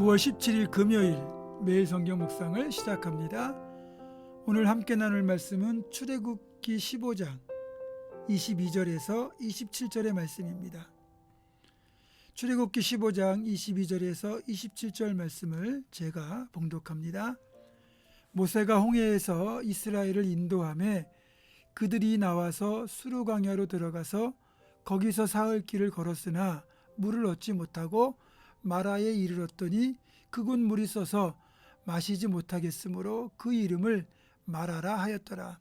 9월 17일 금요일 매일 성경 묵상을 시작합니다. 오늘 함께 나눌 말씀은 출애굽기 15장 22절에서 27절의 말씀입니다. 출애굽기 15장 22절에서 27절 말씀을 제가 봉독합니다. 모세가 홍해에서 이스라엘을 인도함에 그들이 나와서 수루 광야로 들어가서 거기서 사흘 길을 걸었으나 물을 얻지 못하고 마라에 이르렀더니 그곳 물이 써서 마시지 못하겠으므로 그 이름을 마라라 하였더라.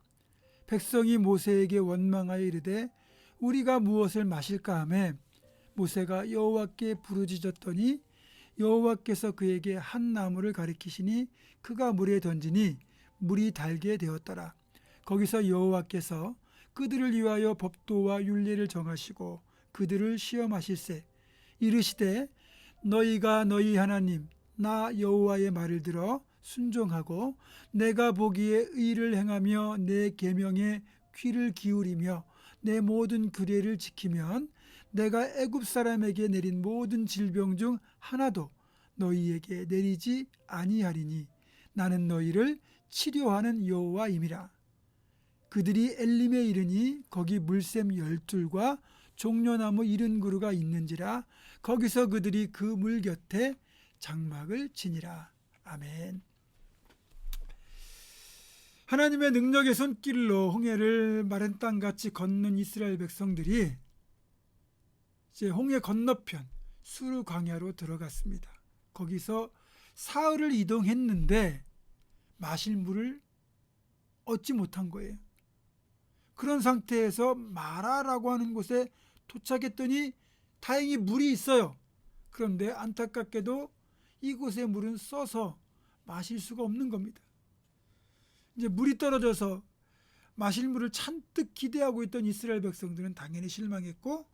백성이 모세에게 원망하여 이르되 우리가 무엇을 마실까 하매 모세가 여호와께 부르짖었더니 여호와께서 그에게 한 나무를 가리키시니 그가 물에 던지니 물이 달게 되었더라. 거기서 여호와께서 그들을 위하여 법도와 율례를 정하시고 그들을 시험하실세 이르시되 너희가 너희 하나님 나 여호와의 말을 들어 순종하고 내가 보기에 의를 행하며 내 계명에 귀를 기울이며 내 모든 규례를 지키면 내가 애굽 사람에게 내린 모든 질병 중 하나도 너희에게 내리지 아니하리니 나는 너희를 치료하는 여호와임이라 그들이 엘림에 이르니 거기 물샘 열둘과 종려나무 이른 그루가 있는지라 거기서 그들이 그 물 곁에 장막을 지니라. 아멘. 하나님의 능력의 손길로 홍해를 마른 땅같이 걷는 이스라엘 백성들이 이제 홍해 건너편 수르 광야로 들어갔습니다. 거기서 사흘을 이동했는데 마실 물을 얻지 못한 거예요. 그런 상태에서 마라라고 하는 곳에 도착했더니 다행히 물이 있어요. 그런데 안타깝게도 이곳의 물은 써서 마실 수가 없는 겁니다. 이제 물이 떨어져서 마실 물을 잔뜩 기대하고 있던 이스라엘 백성들은 당연히 실망했고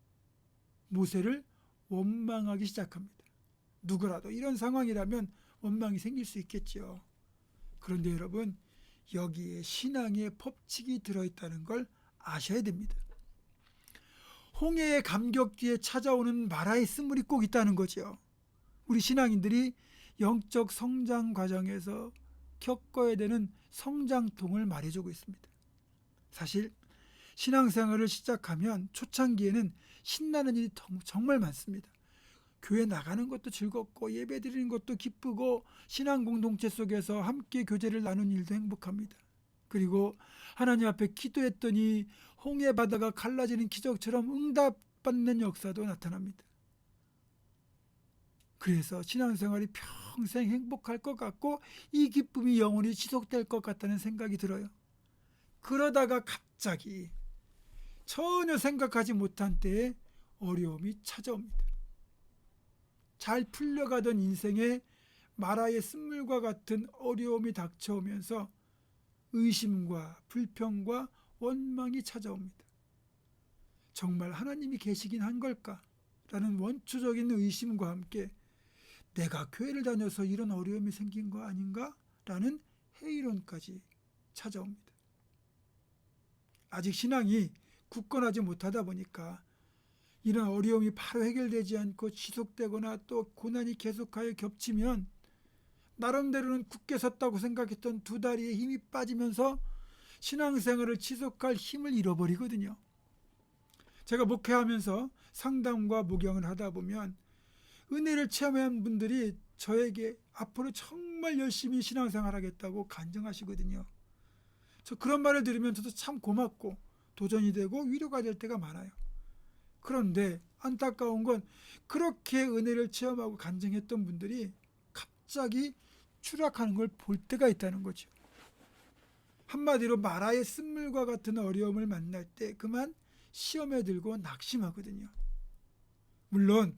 모세를 원망하기 시작합니다. 누구라도 이런 상황이라면 원망이 생길 수 있겠지요. 그런데 여러분 여기에 신앙의 법칙이 들어있다는 걸 아셔야 됩니다. 홍해의 감격 뒤에 찾아오는 마라의 쓴물이 꼭 있다는 거죠. 우리 신앙인들이 영적 성장 과정에서 겪어야 되는 성장통을 말해주고 있습니다. 사실 신앙생활을 시작하면 초창기에는 신나는 일이 정말 많습니다. 교회 나가는 것도 즐겁고 예배 드리는 것도 기쁘고 신앙 공동체 속에서 함께 교제를 나눈 일도 행복합니다. 그리고 하나님 앞에 기도했더니 홍해 바다가 갈라지는 기적처럼 응답받는 역사도 나타납니다. 그래서 신앙생활이 평생 행복할 것 같고 이 기쁨이 영원히 지속될 것 같다는 생각이 들어요. 그러다가 갑자기 전혀 생각하지 못한 때에 어려움이 찾아옵니다. 잘 풀려가던 인생에 마라의 쓴물과 같은 어려움이 닥쳐오면서 의심과 불평과 원망이 찾아옵니다. 정말 하나님이 계시긴 한 걸까? 라는 원초적인 의심과 함께 내가 교회를 다녀서 이런 어려움이 생긴 거 아닌가? 라는 회의론까지 찾아옵니다. 아직 신앙이 굳건하지 못하다 보니까 이런 어려움이 바로 해결되지 않고 지속되거나 또 고난이 계속하여 겹치면 나름대로는 굳게 섰다고 생각했던 두 다리에 힘이 빠지면서 신앙생활을 지속할 힘을 잃어버리거든요. 제가 목회하면서 상담과 목양을 하다 보면 은혜를 체험한 분들이 저에게 앞으로 정말 열심히 신앙생활 하겠다고 간증하시거든요. 저 그런 말을 들으면 저도 참 고맙고 도전이 되고 위로가 될 때가 많아요. 그런데 안타까운 건 그렇게 은혜를 체험하고 간증했던 분들이 갑자기 추락하는 걸 볼 때가 있다는 거죠. 한마디로 마라의 쓴물과 같은 어려움을 만날 때 그만 시험에 들고 낙심하거든요. 물론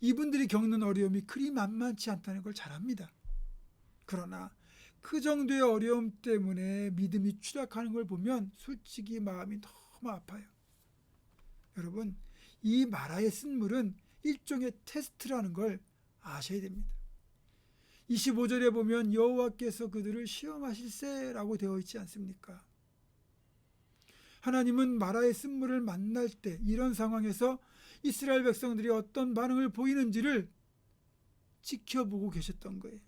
이분들이 겪는 어려움이 그리 만만치 않다는 걸 잘 압니다. 그러나 그 정도의 어려움 때문에 믿음이 추락하는 걸 보면 솔직히 마음이 너무 아파요. 여러분, 이 마라의 쓴물은 일종의 테스트라는 걸 아셔야 됩니다. 25절에 보면 여호와께서 그들을 시험하실세라고 되어 있지 않습니까? 하나님은 마라의 쓴물을 만날 때 이런 상황에서 이스라엘 백성들이 어떤 반응을 보이는지를 지켜보고 계셨던 거예요.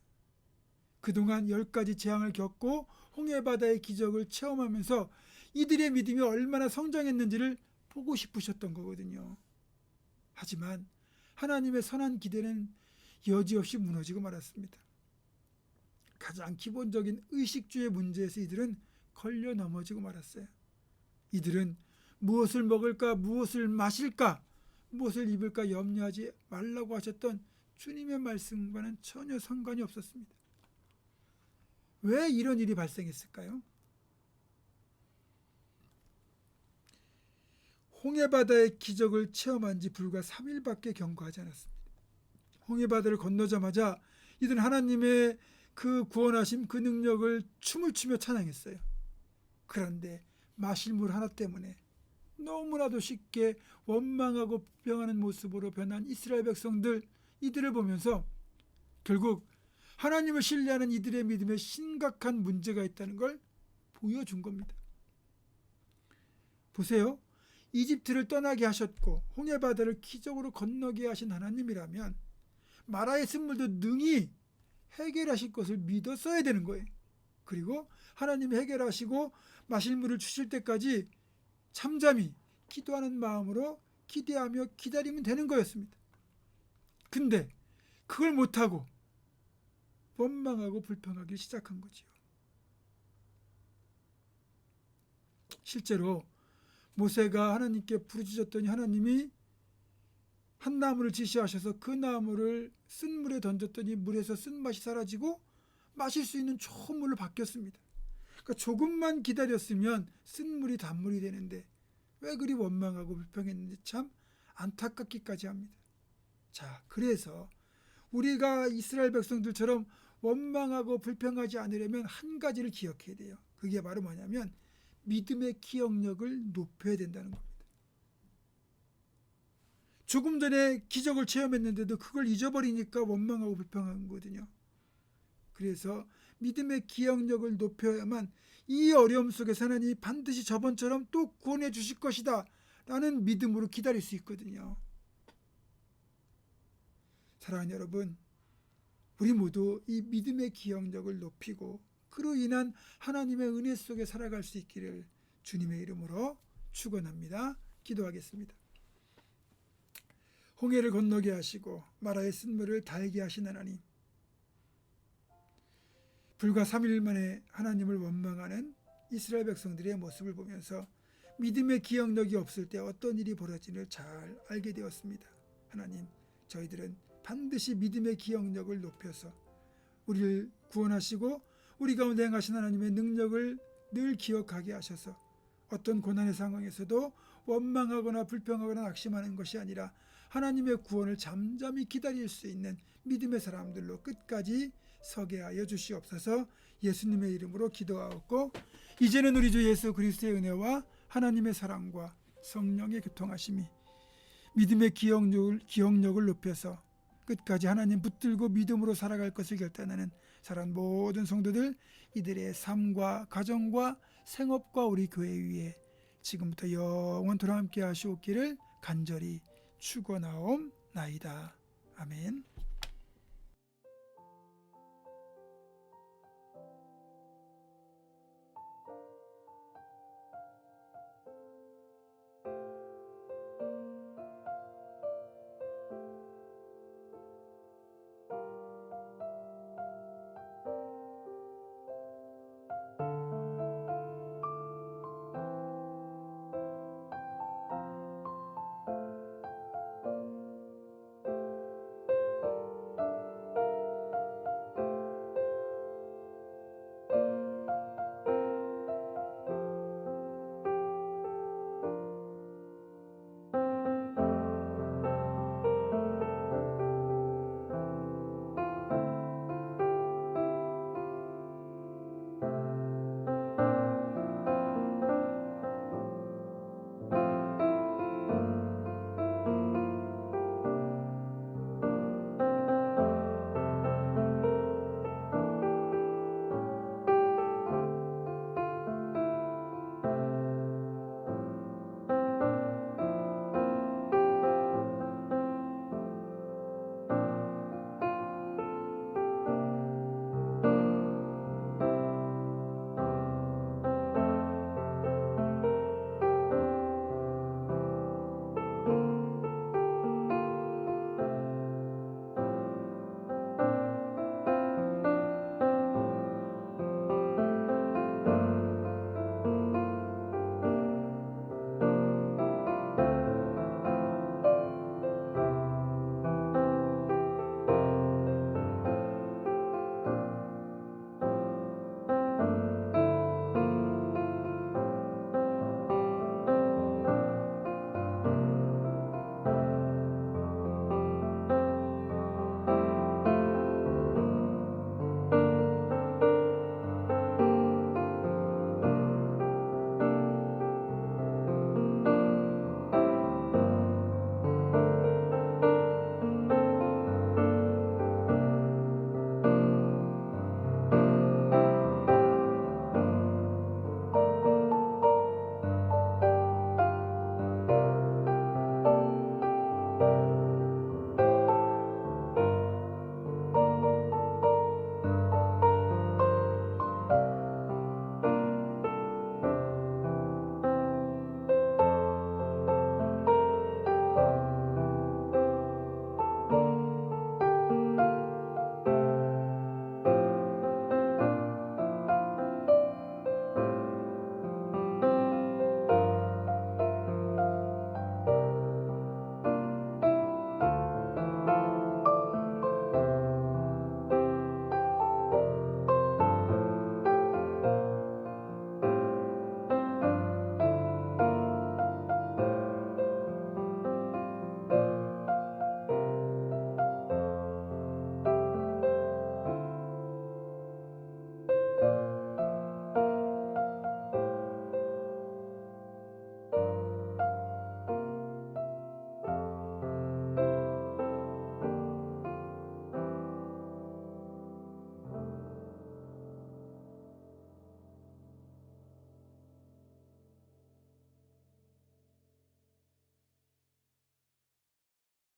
그동안 열 가지 재앙을 겪고 홍해바다의 기적을 체험하면서 이들의 믿음이 얼마나 성장했는지를 보고 싶으셨던 거거든요. 하지만 하나님의 선한 기대는 여지없이 무너지고 말았습니다. 가장 기본적인 의식주의 문제에서 이들은 걸려 넘어지고 말았어요. 이들은 무엇을 먹을까, 무엇을 마실까, 무엇을 입을까 염려하지 말라고 하셨던 주님의 말씀과는 전혀 상관이 없었습니다. 왜 이런 일이 발생했을까요? 홍해바다의 기적을 체험한 지 불과 3일밖에 경과하지 않았습니다. 홍해바다를 건너자마자 이들은 하나님의 그 구원하심 그 능력을 춤을 추며 찬양했어요. 그런데 마실 물 하나 때문에 너무나도 쉽게 원망하고 불평하는 모습으로 변한 이스라엘 백성들 이들을 보면서 결국 하나님을 신뢰하는 이들의 믿음에 심각한 문제가 있다는 걸 보여준 겁니다. 보세요. 이집트를 떠나게 하셨고 홍해 바다를 기적으로 건너게 하신 하나님이라면 마라의 쓴물도 능히 해결하실 것을 믿었어야 되는 거예요. 그리고 하나님이 해결하시고 마실 물을 주실 때까지 잠잠히 기도하는 마음으로 기대하며 기다리면 되는 거였습니다. 근데 그걸 못하고 원망하고 불평하기 시작한 거지요. 실제로 모세가 하나님께 부르짖었더니 하나님이 한 나무를 지시하셔서 그 나무를 쓴 물에 던졌더니 물에서 쓴 맛이 사라지고 마실 수 있는 좋은 물로 바뀌었습니다. 그러니까 조금만 기다렸으면 쓴 물이 단물이 되는데 왜 그리 원망하고 불평했는지 참 안타깝기까지 합니다. 자, 그래서 우리가 이스라엘 백성들처럼 원망하고 불평하지 않으려면 한 가지를 기억해야 돼요. 그게 바로 뭐냐면 믿음의 기억력을 높여야 된다는 겁니다. 조금 전에 기적을 체험했는데도 그걸 잊어버리니까 원망하고 불평한 거거든요. 그래서 믿음의 기억력을 높여야만 이 어려움 속에서 하나님이 반드시 저번처럼 또 구원해 주실 것이다 라는 믿음으로 기다릴 수 있거든요. 사랑하는 여러분, 우리 모두 이 믿음의 기억력을 높이고 그로 인한 하나님의 은혜 속에 살아갈 수 있기를 주님의 이름으로 축원합니다. 기도하겠습니다. 홍해를 건너게 하시고 마라의 쓴물을 달게 하신 하나님. 불과 3일 만에 하나님을 원망하는 이스라엘 백성들의 모습을 보면서 믿음의 기억력이 없을 때 어떤 일이 벌어지를 잘 알게 되었습니다. 하나님, 저희들은 반드시 믿음의 기억력을 높여서 우리를 구원하시고 우리 가운데 행하신 하나님의 능력을 늘 기억하게 하셔서 어떤 고난의 상황에서도 원망하거나 불평하거나 낙심하는 것이 아니라 하나님의 구원을 잠잠히 기다릴 수 있는 믿음의 사람들로 끝까지 서게 하여 주시옵소서. 예수님의 이름으로 기도하옵고 이제는 우리 주 예수 그리스도의 은혜와 하나님의 사랑과 성령의 교통하심이 믿음의 기억력을, 기억력을 높여서 끝까지 하나님 붙들고 믿음으로 살아갈 것을 결단하는 사랑 모든 성도들 이들의 삶과 가정과 생업과 우리 교회 위에 지금부터 영원토록 함께 하시옵기를 간절히 축원하옵나이다. 아멘.